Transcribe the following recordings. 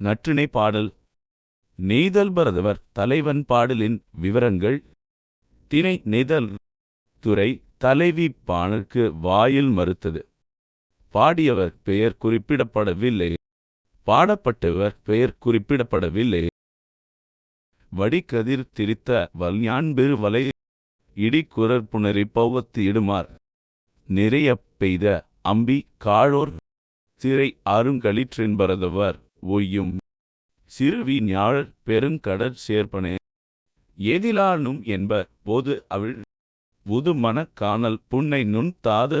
நற்றிணை பாடல். நெய்தல் பரதவர் தலைவன் பாடலின் விவரங்கள். திணை நெய்தல் துறை தலைவி பாணர்க்கு வாயில் மறுத்தது. பாடியவர் பெயர் குறிப்பிடப்படவில்லை. பாடப்பட்டவர் பெயர் குறிப்பிடப்படவில்லை. வடிகதிர் திரித்த வல்ஞான்பெரு வலை இடிக்குரற் புணரி பௌவத்து இடுமார். நிறைய பெய்த அம்பி காழோர் சிறை ஆறுங்களிற்றென்பரதவர் ஒய்யும். சிறுவி ஞாழற் பெருங்கடற் சேர்ப்பனே. ஏதிலானும் என்ப போது அவிழ் உதுமனக் காணல் புன்னை நுண் தாது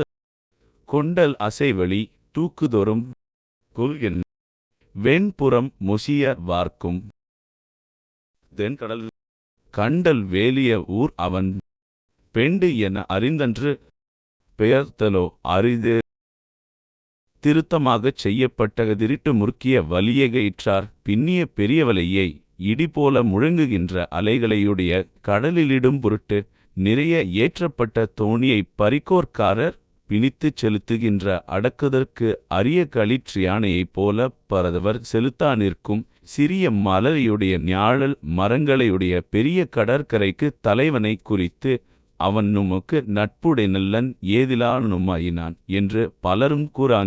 கொண்டல் அசைவழி தூக்குதொறும் கொள்கென் வெண்புறம் மொசிய வார்க்கும். தென்கடல் கண்டல் வேலிய ஊர் அவன் பெண்டு என அறிந்தன்று பெயர்த்தலோ அரிது திருத்தமாகச் செய்யப்பட்ட திருட்டு முறுக்கிய வலியகையிற்றார். பின்னிய பெரியவலையை இடிபோல முழங்குகின்ற அலைகளையுடைய கடலிலிடும் பொருட்டு நிறைய ஏற்றப்பட்ட தோணியைப் பரிகோர்க்காரர் பிணித்துச் செலுத்துகின்ற அடக்குதற்கு அரிய களிற்று யானையைப் போல பரதவர் செலுத்தா நிற்கும் சிறிய மலரையுடைய ஞாழல் மரங்களையுடைய பெரிய கடற்கரைக்கு தலைவனை குறித்து அவன் நுமக்கு நட்புடை நல்லன் ஏதிலானுமாயினான் என்று பலரும் கூறா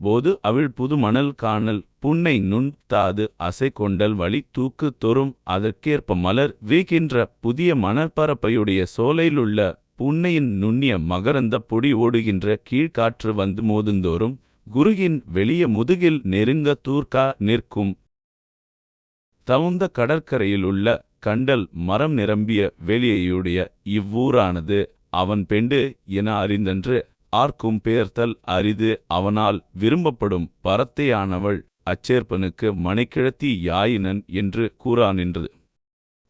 போது அவிழ் புது மணல் காணல் புன்னை நுண் தாது அசை கொண்டல் வழி தூக்கு தொறும் அதற்கேற்ப மலர் வீக்கின்ற புதிய மணற்பரப்பையுடைய சோலையிலுள்ள புன்னையின் நுண்ணிய மகரந்த பொடி ஓடுகின்ற கீழ்காற்று வந்து மோதுந்தோறும் குருகின் வெளிய முதுகில் நெருங்க தூர்க்கா நிற்கும். தவுந்த கடற்கரையில் உள்ள கண்டல் மரம் நிரம்பிய வெளியையுடைய இவ்வூரானது அவன் பெண்டு என அறிந்தன்று ஆர்க்கும் பெயர்த்தல் அரிது அவனால் விரும்பப்படும் பரத்தையானவள் அச்சேர்ப்பனுக்கு மணிக்கிழத்தி யாயினன் என்று கூறா நின்றது.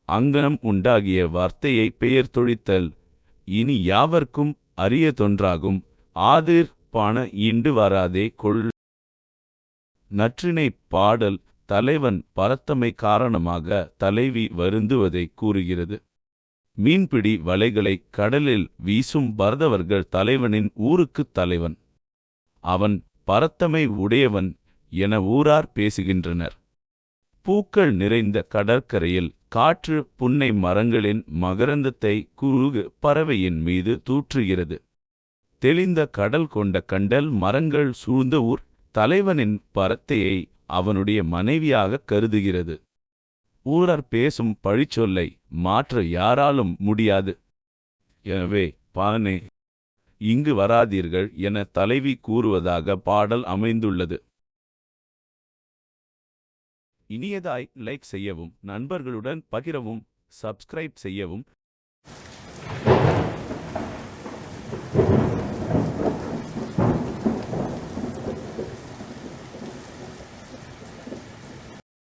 அங்கனம் உண்டாகிய வார்த்தையை பெயர் தொழித்தல். இனி யாவர்க்கும் அரிய தொன்றாகும். ஆதிர் பாண இண்டு வராதே கொள். நற்றினை பாடல் தலைவன் பரத்தமை காரணமாக தலைவி வருந்துவதை கூறுகிறது. மீன்பிடி வலைகளை கடலில் வீசும் பரதவர்கள் தலைவனின் ஊருக்குத் தலைவன். அவன் பரத்தமை உடையவன் என ஊரார் பேசுகின்றனர். பூக்கள் நிறைந்த கடற்கரையில் காற்று புன்னை மரங்களின் மகரந்தத்தை குருகு பறவையின் மீது தூற்றுகிறது. தெளிந்த கடல் கொண்ட கண்டல் மரங்கள் சூழ்ந்த ஊர். தலைவனின் பரத்தையை அவனுடைய மனைவியாகக் கருதுகிறது. ஊரர் பேசும் பழிச்சொல்லை மாற்ற யாராலும் முடியாது. எனவே பானே இங்கு வராதீர்கள் என தலைவி கூறுவதாக பாடல் அமைந்துள்ளது. இனியதாய் லைக் செய்யவும் நண்பர்களுடன் பகிரவும் சப்ஸ்கிரைப் செய்யவும்